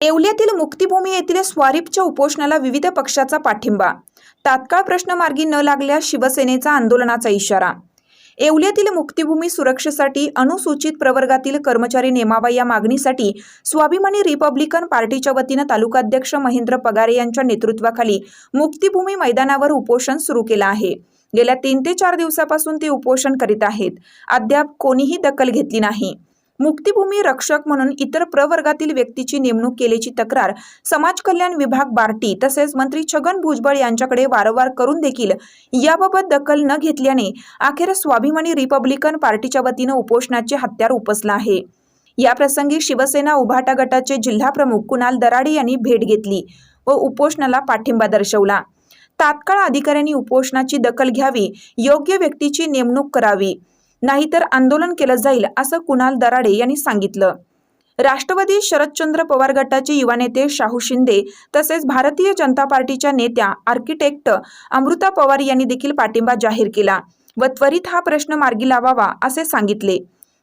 येवल्यातील मुक्तिभूमी येथील स्वारीपच्या उपोषणाला विविध पक्षाचा पाठिंबा. तात्काळ प्रश्न मार्गी न लागल्यास शिवसेनेचा आंदोलनाचा इशारा. येवल्यातील मुक्तिभूमी सुरक्षेसाठी अनुसूचित प्रवर्गातील कर्मचारी नेमावा या मागणीसाठी स्वाभिमानी रिपब्लिकन पार्टीच्या वतीनं तालुकाध्यक्ष महेंद्र पगारे यांच्या नेतृत्वाखाली मुक्तिभूमी मैदानावर उपोषण सुरू केलं आहे. गेल्या तीन ते चार दिवसापासून ते उपोषण करीत आहेत. अद्याप कोणीही दखल घेतली नाही. मुक्तिभूमी रक्षक म्हणून इतर प्रवर्गातील व्यक्तीची नेमणूक केल्याची तक्रार समाज कल्याण विभाग बार्टी तसेच मंत्री छगन भुजबळ यांच्याकडे वारंवार करून देखील याबाबत दखल न घेतल्याने अखेर स्वाभिमानी रिपब्लिकन पार्टीच्या वतीनं उपोषणाचे हत्यार उपसलं आहे. या प्रसंगी शिवसेना उभाटा गटाचे जिल्हाप्रमुख कुणाल दराडे यांनी भेट घेतली व उपोषणाला पाठिंबा दर्शवला. तात्काळ अधिकाऱ्यांनी उपोषणाची दखल घ्यावी योग्य व्यक्तीची नेमणूक करावी. नाहीतर आंदोलन केलं जाईल असं कुणाल दराडे यांनी सांगितलं. राष्ट्रवादी शरदचंद्र पवार गटाचे युवा नेते शाहू शिंदे तसेच भारतीय जनता पार्टीच्या नेत्या आर्किटेक्ट अमृता पवार यांनी देखील पाठिंबा जाहीर केला व त्वरित हा प्रश्न मार्गी लावावा असे सांगितले.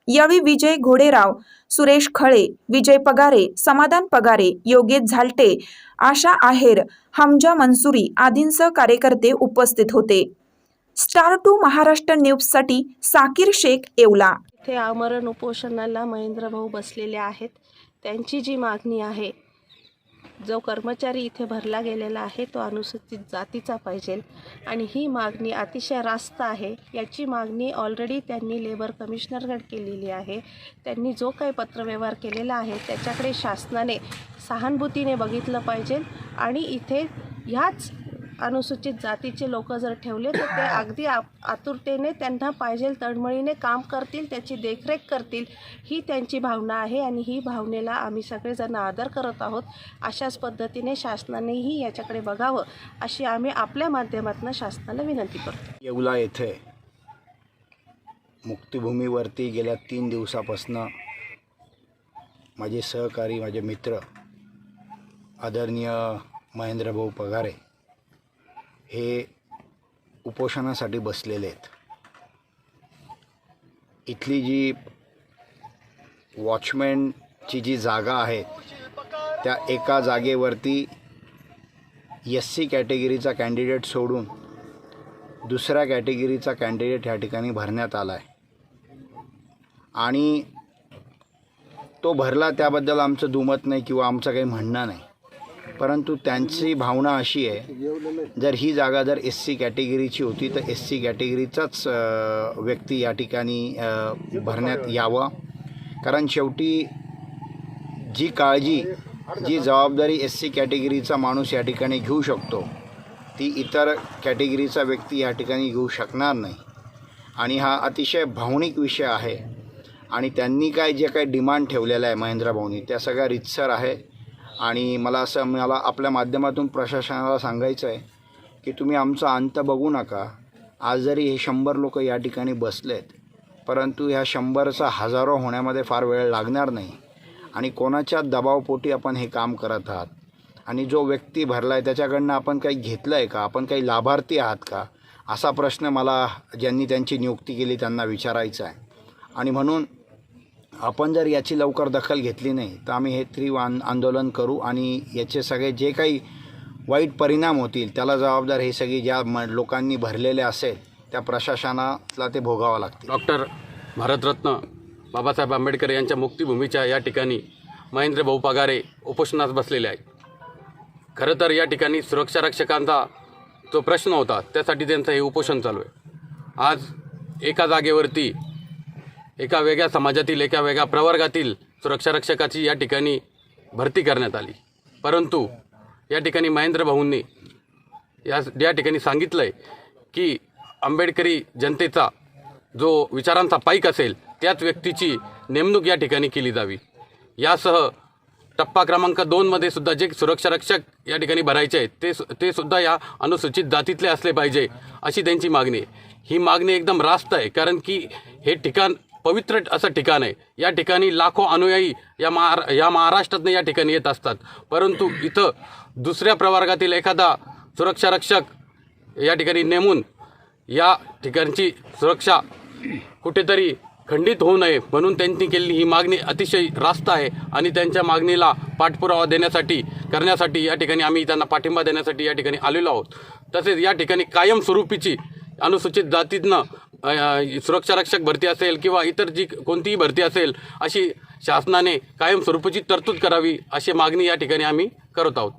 यावेळी विजय घोडेराव सुरेश खळे विजय पगारे समाधान पगारे योगेश झालटे आशा आहेर हमजा मनसुरी आदींसह कार्यकर्ते उपस्थित होते. स्टार टू महाराष्ट्र न्यूजसाठी साकीर शेख येवला. इथे आमरण उपोषणाला महेंद्र भाऊ बसलेले आहेत. त्यांची जी मागणी आहे जो कर्मचारी इथे भरला गेलेला आहे तो अनुसूचित जातीचा पाहिजे. आणि ही मागणी अतिशय रास्त आहे. याची मागणी ऑलरेडी त्यांनी लेबर कमिशनरकडे केलेली आहे. त्यांनी जो काही पत्रव्यवहार केलेला आहे त्याच्याकडे शासनाने सहानुभूतीने बघितलं पाहिजे. आणि इथे ह्याच अनुसूचित जातीचे लोक जर ठेवले तर ते अगदी आतुरतेने त्यांना पाहिजे तळमळीने काम करतील त्याची देखरेख करतील ही त्यांची भावना आहे आणि ही भावनेला आम्ही सगळेजण आदर करत आहोत. अशाच पद्धतीने शासनानेही याच्याकडे बघावं अशी आम्ही आपल्या माध्यमातून शासनाला विनंती करतो. येवला येथे मुक्तिभूमीवरती गेल्या तीन दिवसापासनं माझे सहकारी माझे मित्र आदरणीय महेंद्रभाऊ पगारे हे उपोषणासाठी बसलेले आहेत. इथली जी वॉचमॅनची जी जागा आहे त्या एका जागेवरती एस सी कॅटेगरीचा कॅन्डिडेट सोडून दुसऱ्या कॅटेगरीचा कॅन्डिडेट ह्या ठिकाणी भरण्यात आला आहे आणि तो भरला त्याबद्दल आमचं दुमत नाही किंवा आमचं काही म्हणणं नाही. परंतु त्यांची भावना अशी आहे जर ही जागा जर एस सी कॅटेगरीची होती तर एस सी कॅटेगरीचाच व्यक्ती या ठिकाणी भरण्यात यावं. कारण शेवटी जी काळजी जी जबाबदारी एस सी कॅटेगरीचा माणूस या ठिकाणी घेऊ शकतो ती इतर कॅटेगरीचा व्यक्ती या ठिकाणी घेऊ शकणार नाही. आणि हा अतिशय भावनिक विषय आहे. आणि त्यांनी काय जे काही डिमांड ठेवलेलं आहे महेंद्र भाऊनी त्या सगळ्या रितसर आहे. आणि मला असं मला आपल्या माध्यमातून प्रशासनाला सांगायचं आहे की तुम्ही आमचा अंत बघू नका. आज जरी हे शंभर लोक या ठिकाणी बसलेत परंतु ह्या शंभरचा हजारो होण्यामध्ये फार वेळ लागणार नाही. आणि कोणाच्या दबावपोटी आपण हे काम करत आहात? आणि जो व्यक्ती भरला आहे त्याच्याकडनं आपण काही घेतलं आहे का? आपण काही लाभार्थी आहात का? असा प्रश्न मला ज्यांनी त्यांची नियुक्ती केली त्यांना विचारायचा आहे. आणि म्हणून आपण जर याची लवकर दखल घेतली नाही तर आम्ही हे तीव्र आंदोलन करू आणि याचे सगळे जे काही वाईट परिणाम होतील त्याला जबाबदार हे सगळी ज्या म लोकांनी भरलेले असेल त्या प्रशासनाला ते भोगावं लागतील. डॉक्टर भारतरत्न बाबासाहेब आंबेडकर यांच्या मुक्तिभूमीच्या या ठिकाणी महेंद्र भाऊ पगारे उपोषणास बसलेले आहेत. खरं तर या ठिकाणी सुरक्षा रक्षकांचा जो प्रश्न होता त्यासाठी त्यांचं हे उपोषण चालू आहे. आज एका जागेवरती एका वेगळ्या समाजातील एका वेगळ्या प्रवर्गातील सुरक्षारक्षकाची या ठिकाणी भरती करण्यात आली. परंतु या ठिकाणी महेंद्र भाऊंनी या या ठिकाणी सांगितलं आहे की आंबेडकरी जनतेचा जो विचारांचा पाईक असेल त्याच व्यक्तीची नेमणूक या ठिकाणी केली जावी. यासह टप्पा क्रमांक दोनमध्ये सुद्धा जे सुरक्षारक्षक या ठिकाणी भरायचे आहेत ते ते सुद्धा या अनुसूचित जातीतले असले पाहिजे अशी त्यांची मागणी आहे. ही मागणी एकदम रास्त आहे कारण की हे ठिकाण पवित्र असं ठिकाण आहे. या ठिकाणी लाखो अनुयायी या महारा या महाराष्ट्रातनं या ठिकाणी येत असतात. परंतु इथं दुसऱ्या प्रवर्गातील एखादा सुरक्षा रक्षक या ठिकाणी नेमून या ठिकाणची सुरक्षा कुठेतरी खंडित होऊ नये म्हणून त्यांनी केलेली ही मागणी अतिशय रास्त आहे आणि त्यांच्या मागणीला पाठपुरावा देण्यासाठी करण्यासाठी या ठिकाणी आम्ही त्यांना पाठिंबा देण्यासाठी या ठिकाणी आलेलो आहोत. तसेच या ठिकाणी कायमस्वरूपीची अनुसूचित जातीतनं सुरक्षा रक्षक सुरक्षारक्षक भरती असेल किंवा इतर जी कोणतीही भरती असेल अशी शासनाने कायमस्वरूपीची तरतूद करावी अशी मागणी या ठिकाणी आम्ही करत आहोत.